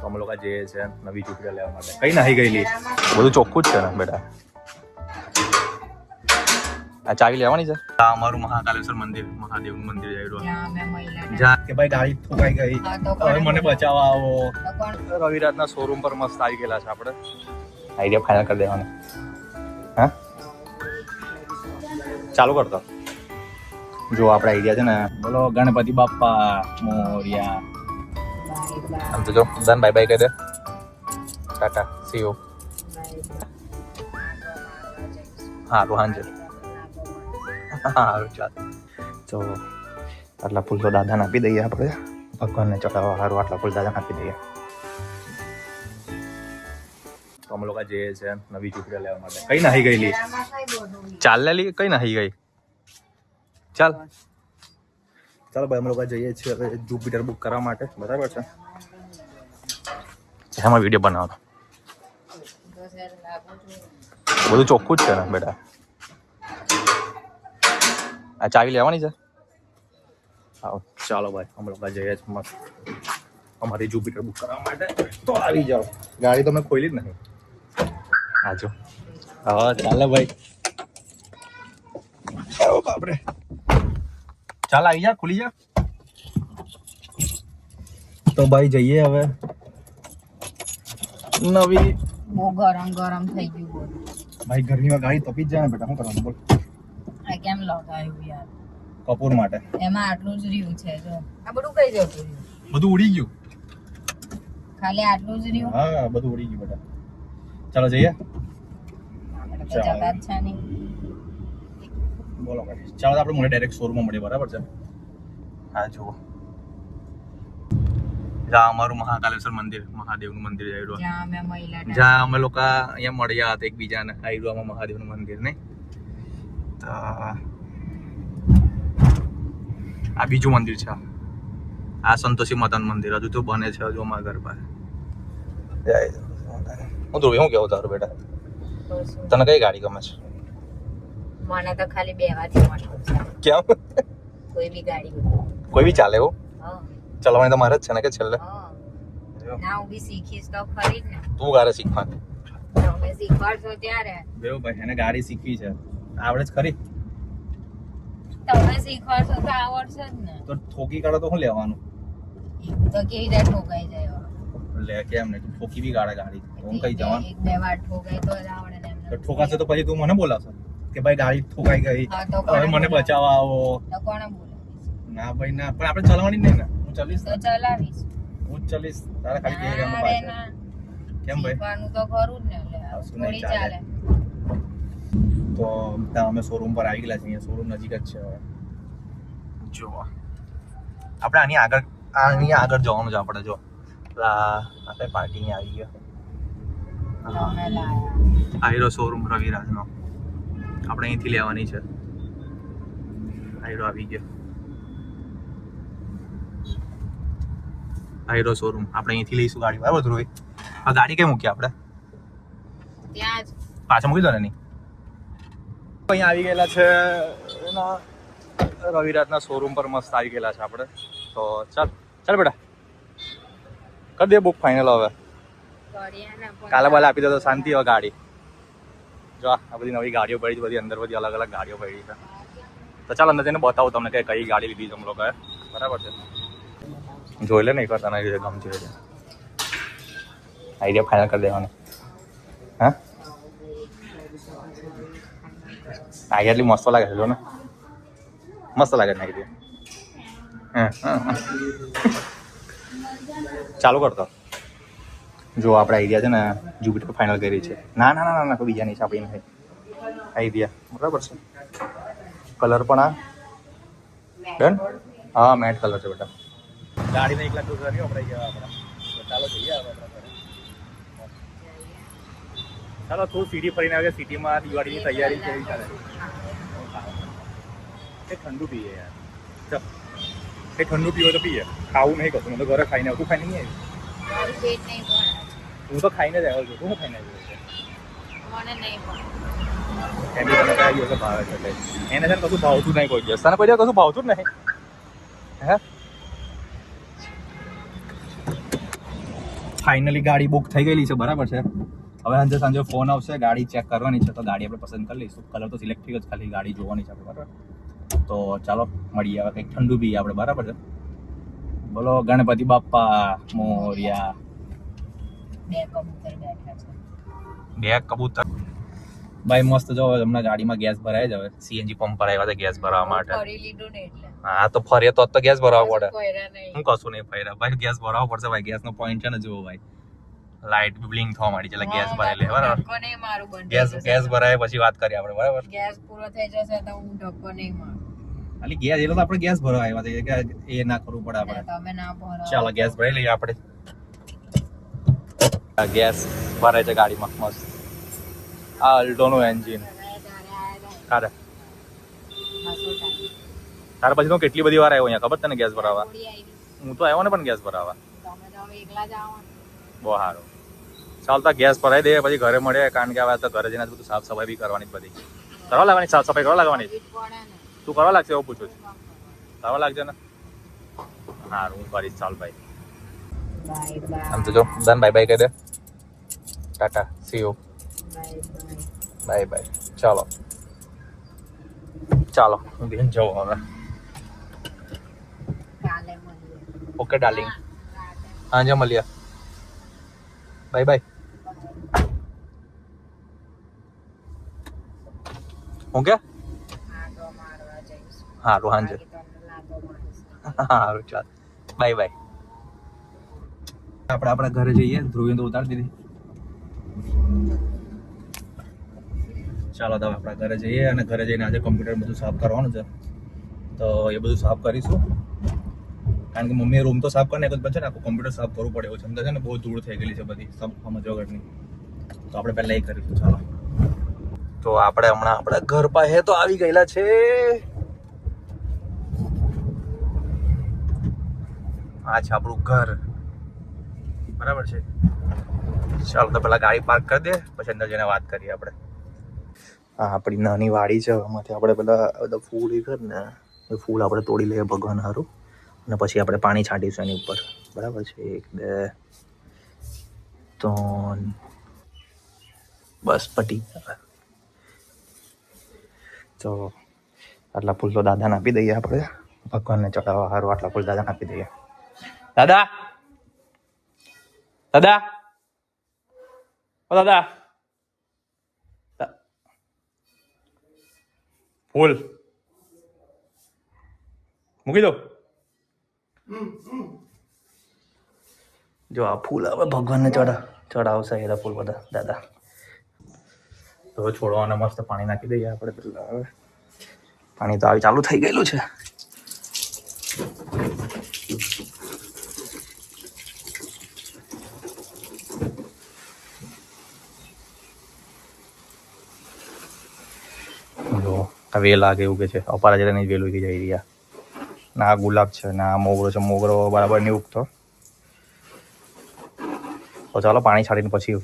તો અમે લોકો જઈએ છે નવી ચૂંટણી લેવા માટે. કઈ નાહી ગયેલી? બધું ચોખ્ખું જ છે ને બેટા? આ ચાવી લેવાની છે? આ અમારું મહાકાલેશ્વર મંદિર મહાદેવનું મંદિર આવ્યું જ્યાં કે ભાઈ ગાડી ઠોકાઈ ગઈ. હવે મને બચાવવા આવો. રવિરાજના શોરૂમ પર મસ્ત આવી ગયેલા છે આપણે. આઈડિયા ફાઇનલ કરી દેવાનો. હા? ચાલુ કરતો જો આપણે આઈડિયા છે ને બોલો ગણપતિ બાપ્પા મોરિયા. આમ તો જો ધન બાય બાય કહી દે ટાટા સી યુ હાંજે સારું ચાલ તો આટલા ફૂલ તો દાદાને આપી દઈએ આપણે ભગવાનને ચડાવવા સારું આટલા ફૂલ દાદાને આપી દઈએ તો અમે લોકો જઈએ છે નવી ચૂંટણી લેવા માટે કઈ નાહી ગયેલી ચાલ લેલી કઈ નાહી ગઈ ચાલ ચાલો ભાઈ અમે લોકો જઈએ છીએ હવે જુપિટર બુક કરવા માટે બરાબર છે એમાં વીડિયો બનાવવાનો તો સર લાગુ છું. બધું ચોખ્ખું જ છે ને બેટા આ ચાવી લેવાની છે આવો ચાલો ભાઈ અમે લોકો જઈએ છીએ મસ્ત અમારી જુપિટર બુક કરવા માટે તો આવી જાઓ ગાડી તો મેં ખોલી જ નહીં આજો હા ચાલે ભાઈ આવો બાપરે ચાલ આવી જા ખુલી જા તો ભાઈ જઈએ હવે નવી. બહુ ગરમ ગરમ થઈ ગયું બોલ. ભાઈ ગરમીમાં ગાડી તપી જ જાય ને બેટા શું કરવાનું બોલ. આ કેમ લગાવ્યું યાર? કપૂર માટે. એમાં આટલું જ રહ્યું છે જો. આ બધું કઈ જતું બધું ઉડી ગયું. ખાલી આટલું જ રહ્યું? હા બધું ઉડી ગયું બેટા. ચાલો જઈએ. જતા જ છે નહીં. બોલો ભાઈ ચાલો આપણે મને ડાયરેક્ટ શોરૂમમાં મળીએ બરાબર છે? હા જુઓ. જ્યાં અમારું મહાકાલેશ્વર મંદિર મહાદેવનું મંદિર આવ્યું જ્યાં અમે લોકો અહીંયા મળ્યા હતા એકબીજાને આયુર્વામાં મહાદેવનું મંદિર ને. તો આ બીજું મંદિર છે. આ સંતોષી માતાનું મંદિર હજુ તો બને છે હજુ અમારા ઘર પાસે. હું ધ્રુવી શું કેવું તારું બેટા? તને કઈ ગાડી ગમે છે? મને તો ખાલી બેવાથી કેમ? કોઈ બી ગાડી કોઈ બી ચાલે એવું? હા. ચલાવવાની તો મારે જ છે ને કે છેલ્લે. ના હું બી શીખીશ તો ખરી ને. તું ગારે શીખવાની તમે શીખવાડશો ત્યારે. બેવ ભાઈ એને ગાડી શીખવી છે. આવડે જ ખરી. તમે શીખવાડશો તો આવડશે જ ને. તો ઠોકી કાઢો તો હું લેવાનું? તો કેવી રીતે ઠોકાઈ જાય લે કેમ ને? તું ઠોકી બી કાઢે ગાડી. હું કઈ જવાનું? એક બે વાર ઠોકાય તો આવડે ને તો ઠોકાશે તો પછી તું મને બોલાવશે? કે ભાઈ ગાડી ઠોકાઈ ગઈ. હવે મને? બચાવવા આવો. તો બોલાવીશ ના ભાઈ ના. પણ આપણે ચલાવવાની નહીં ને. ચલીશ તો ચલાવીશ. હું ચલીશ તારે ખાલી કહી ના રે કેમ ભાઈ? શીખવાનું તો ખરું જ ને એટલે કશું નહીં થોડી ચાલે. ચાલે. તો ત્યાં અમે શોરૂમ પર આવી ગયેલા છીએ. અહીંયા શોરૂમ નજીક જ છે હવે. જો આપણે આની આગળ આની આગળ જવાનું છે આપણે જો. આપણે પાર્કિંગ આવી ગયો. આયરો શોરૂમ રવિરાજનો આપણે અહીંથી લેવાની છે. આયરો આવી ગયો. આયરો શોરૂમ આપણે અહીંથી લઈશું ગાડી. બરાબર ધ્રુવી? આ ગાડી કઈ મૂકી આપણે? ત્યાં જ. પાછા મૂકી દો ને નહીં અહીંયા આવી ગયેલા છે એના રવિરાજના શોરૂમ પર મસ્ત આવી ગયેલા છે આપણે. તો ચાલ ચાલ બેટા. કરી દે બુક ફાઇનલ હવે. કાલે બાલે આપી દે તો શાંતિ હવે ગાડી. જો આ બધી નવી ગાડીઓ પડી છે બધી અંદર બધી અલગ અલગ ગાડીઓ પડી છે. તો ચાલ અંદર જઈને બતાવું તમને કે કઈ ગાડી લીધી તમે લોકોએ બરાબર છે. જોઈ લે ને એકવાર તને જે ગમતી હોય આઈડિયા ફાઇનલ કરી દેવાનો. હા? આઈડિયા એટલી મસ્ત લાગે છે, જો ને. મસ્ત લાગે છે આઈડિયા ચાલુ કરતો જો આપણે આઈડિયા છે ને જુપિટર ફાઇનલ કરી છે. ના ના ના ના કોઈ બીજા નહીં છે, આપણી આઈડિયા બરાબર છે. કલર પણ આ. ડન હા મેટ કલર છે, બેટા. ગાડીને એક લાખ રૂપિયા નહીં વપરાઈ ગયા આપણા તો ચાલો જઈએ હવે આપણા ઘરે. ચાલો થોડું સિટી ફરીને આવે સિટીમાં દિવાળીની તૈયારી કેવી ચાલે. એ ઠંડુ પીએ યાર. ચાલ એ ઠંડુ પીવો તો પીએ. ખાવું નહીં કશું. હું તો ઘરે ખાઈને આવું. તું ખાઈને નહીં આવી? મારું પેટ નહીં ભરાય. હું તો ખાઈને જ આવ્યો છું. તું શું ખાઈને આવ્યો છે? મને નહીં ભરાય એની તને કયા દિવસે ભાવે છે એટલે. એને છે ને કશું ભાવતું નહીં કોઈ દિવસ. તને કોઈ દિવસ કશું ભાવતું જ નહીં? હે? ફાઇનલી ગાડી બુક થઈ ગયેલી છે બરાબર છે? હવે સાંજે સાંજે ફોન આવશે ગાડી ચેક કરવાની છે તો ગાડી આપણે પસંદ કરી લઈશું. કલર તો સિલેક્ટ થઈ જ ખાલી ગાડી જોવાની છે બરાબર? તો ચાલો મળીએ હવે કંઈક ઠંડુ બી આપણે બરાબર છે? બોલો ગણપતિ બાપ્પા મોર્યા. બે કબૂતર બેઠા છે. બે કબૂતર. ભાઈ મસ્ત જો હમણાં ગાડીમાં ગેસ ભરાય જ હવે. સીએનજી પંપ પર આવ્યા છે ગેસ ભરવા માટે. હા તો ફરીએ તો તો ગેસ ભરાવો પડે. હું કશું નહીં ફર્યા. ભાઈ ગેસ ભરાવો પડશે ભાઈ ગેસનો પોઈન્ટ છે ને જુઓ ભાઈ. લાઇટ બ્લિંક થવા માંડી છે એટલે ગેસ ભરાઈ લે બરાબર? ગેસ ગેસ ભરાય પછી વાત કરીએ આપણે બરાબર? ગેસ પૂરો થઈ જશે તો હું ઢક્કો નહીં મારું. ખાલી ગેસ એટલે તો આપણે ગેસ ભરવા આવ્યા છે કે એ ના કરવું પડે આપણે. તમે ના ભરો. ચાલો ગેસ ભરાઈ લઈએ આપણે. આ ગેસ ભરાય છે ગાડીમાં મસ્ત. આ અલ્ટોનું એન્જિન કારે તાર પછી તો કેટલી બધી વાર આવ્યો અહીંયા ખબર તને ગેસ ભરાવા? હું તો આવ્યો ને પણ ગેસ ભરાવા. બહુ સારું. ચાલતા ગેસ ભરાઈ દે પછી ઘરે મળે કારણ કે હવે તો ઘરે જઈને બધું સાફ સફાઈ બી કરવાની બધી. કરવા લાગવાની સાફ સફાઈ કરવા લાગવાની? તું કરવા લાગશે એવું પૂછું છું. કરવા લાગશે ને. સારું હું કરીશ. ચાલ ભાઈ આમ તો જો ધન બાય બાય કહી દે. Tata see you bye bye ચાલો. ચાલો હું બેન જાઉં હવે. ઓકે ડાર્લિંગ હાંજે મળીએ. બાય બાય ઓકે સારું હાંજે. સારું ચાલ. બાય બાય આપણે આપણા ઘરે જઈએ. ધ્રુવીને તો ઉતારી દીધી. ચાલો, તો આપણા ઘરે જઈએ અને ઘરે જઈને આજે કમ્પ્યુટર બધું સાફ કરવાનું છે. તો એ બધું સાફ કરીશું. કારણ કે મમ્મીએ રૂમ તો સાફ કરીને એક જ પછી ને આખું કમ્પ્યુટર સાફ કરવું પડે એવું છે. છે ને બહુ ધૂળ થઈ ગયેલી છે બધી. સબ સમજો તો આપણે પહેલાં એ કરીશું. ચાલો. તો આપણે હમણાં આપણા ઘર પાસે તો આવી ગયેલા છે. આ છે આપણું ઘર. બરાબર છે? ચાલો, તો પેલા ગાડી પાર્ક કરી દે, પછી અંદર જઈને વાત કરીએ આપણે. આ આપણી નાની વાડી છે. એમાંથી આપણે પેલા બધા ફૂલ એ કર ને, એ ફૂલ આપણે તોડી લઈએ ભગવાન હારું. અને પછી આપણે પાણી છાંટીશું એની ઉપર. બરાબર છે? એક, બે, ત્રણ, બસ, પટી તો આટલા ફૂલ તો દાદાને આપી દઈએ આપણે. ભગવાનને ચડાવવા સારું આટલા ફૂલ દાદાને આપી દઈએ. દાદા! દાદા! દાદા! ફૂલ. મૂકી દો. જો આ ફૂલ હવે ભગવાનને ચડા ચડાવશે એરા ફૂલ બધા. દાદા. તો છોડવાને મસ્ત પાણી નાખી દઈએ આપણે પેલા હવે. પાણી તો આવી ચાલુ થઈ ગયેલું છે. વેલ લાગે એવું કે છે. અપારા નહીં વેલું થઈ જઈ રહ્યા ના આ ગુલાબ છે, ના આ મોગરો છે, મોગરો બરાબર નહીં ઉગતો. તો ચાલો પાણી છાડીને પછી